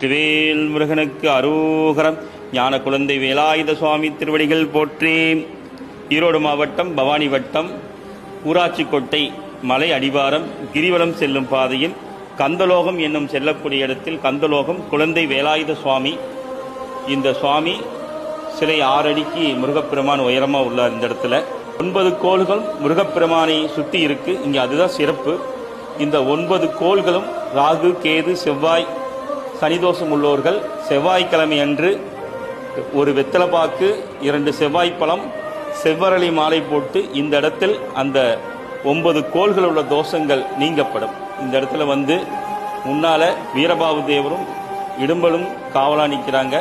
திருவேல் முருகனுக்கு அரோகரம். ஞான குழந்தை வேலாயுத சுவாமி திருவடிகள் போற்றி. ஈரோடு மாவட்டம் பவானி வட்டம் ஊராட்சிக்கோட்டை மலை அடிவாரம் கிரிவலம் செல்லும் பாதையில் கந்தலோகம் என்னும் செல்லக்கூடிய இடத்தில் கந்தலோகம் குழந்தை வேலாயுத சுவாமி. இந்த சுவாமி சிலை ஆறடிக்கு முருகப்பெருமான் உயரமாக உள்ளார் இந்த இடத்துல. ஒன்பது கோள்கள் முருகப்பெருமானை சுற்றி இருக்கு. இங்கே அதுதான் சிறப்பு. இந்த ஒன்பது கோள்களும் ராகு கேது செவ்வாய் சனிதோஷம் உள்ளவர்கள் செவ்வாய்க்கிழமை அன்று ஒரு வெத்தலைப்பாக்கு இரண்டு செவ்வாய்ப்பழம் செவ்வரளி மாலை போட்டு இந்த இடத்தில் அந்த ஒன்பது கோள்கள் உள்ள தோஷங்கள் நீங்கப்படும். இந்த இடத்துல வந்து முன்னால வீரபாபு தேவரும் இடும்பலும் காவலா நிற்கிறாங்க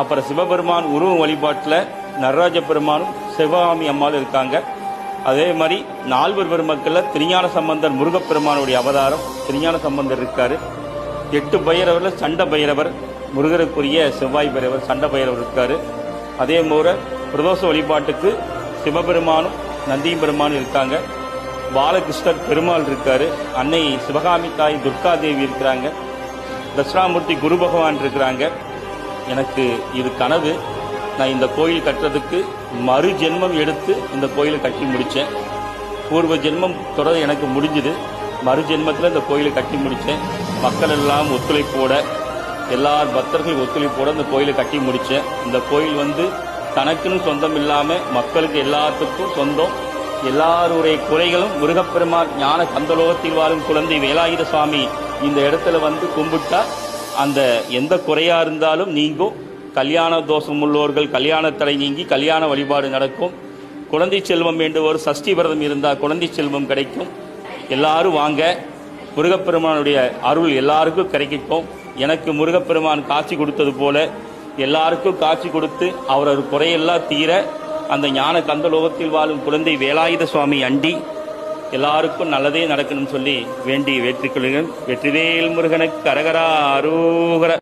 அப்புறம் சிவபெருமான் உருவ வழிபாட்டில் நடராஜ பெருமானும் சிவகாமி அம்மாளும் இருக்காங்க. அதே மாதிரி நால்வர் பெருமக்களில் திருஞான சம்பந்தர் முருகப்பெருமானுடைய அவதாரம் திருஞான சம்பந்தர் இருக்காரு. எட்டு பைரவரில் சண்டை பைரவர் முருகருக்குரிய செவ்வாய் பைரவர் சண்டை பைரவர் இருக்கார். அதே போல பிரதோஷ வழிபாட்டுக்கு சிவபெருமானும் நந்தியும் பெருமானும் இருக்காங்க. பாலகிருஷ்ணர் பெருமாள் இருக்கார். அன்னை சிவகாமி தாய் துர்கா தேவி இருக்கிறாங்க. தட்சிணாமூர்த்தி குரு பகவான் இருக்கிறாங்க. எனக்கு இது கனவு. நான் இந்த கோயில் கட்டுறதுக்கு மறு ஜென்மம் எடுத்து இந்த கோயிலை கட்டி முடித்தேன் பூர்வ ஜென்மம் தொடர் எனக்கு முடிஞ்சுது. மறு ஜென்மத்தில் இந்த கோயிலை கட்டி முடித்தேன் மக்கள் எல்லாம் ஒத்துழைப்போட எல்லா பக்தர்கள் ஒத்துழைப்போட இந்த கோயிலை கட்டி முடித்தேன். இந்த கோயில் வந்து தனக்குன்னு சொந்தம் இல்லாமல் மக்களுக்கு எல்லாத்துக்கும் சொந்தம். எல்லாருடைய குறைகளும் முருகப்பெருமான் ஞான கந்தலோகத்தில் வாழும் குழந்தை வேலாயுத சுவாமி இந்த இடத்துல வந்து கும்பிட்டா அந்த எந்த குறையா இருந்தாலும் நீங்கும் கல்யாண தோஷம் உள்ளவர்கள் கல்யாண தடை நீங்கி கல்யாண வழிபாடு நடக்கும். குழந்தை செல்வம் வேண்டுவோர் சஷ்டி விரதம் இருந்தால் குழந்தை செல்வம் கிடைக்கும். எல்லாரும் வாங்க முருகப்பெருமானுடைய அருள் எல்லாருக்கும் கிடைக்கட்டும். எனக்கு முருகப்பெருமான் காட்சி கொடுத்தது போல எல்லாருக்கும் காட்சி கொடுத்து அவரது குறையெல்லாம் தீர அந்த ஞான கந்தலோகத்தில் வாழும் குழந்தை வேலாயுத சுவாமி அண்டி எல்லாருக்கும் நல்லதே நடக்கணும்னு சொல்லி வேண்டி வெற்றி கொள்கிறேன் வெற்றிவேல் முருகனுக்கு அரகரா அரோகர.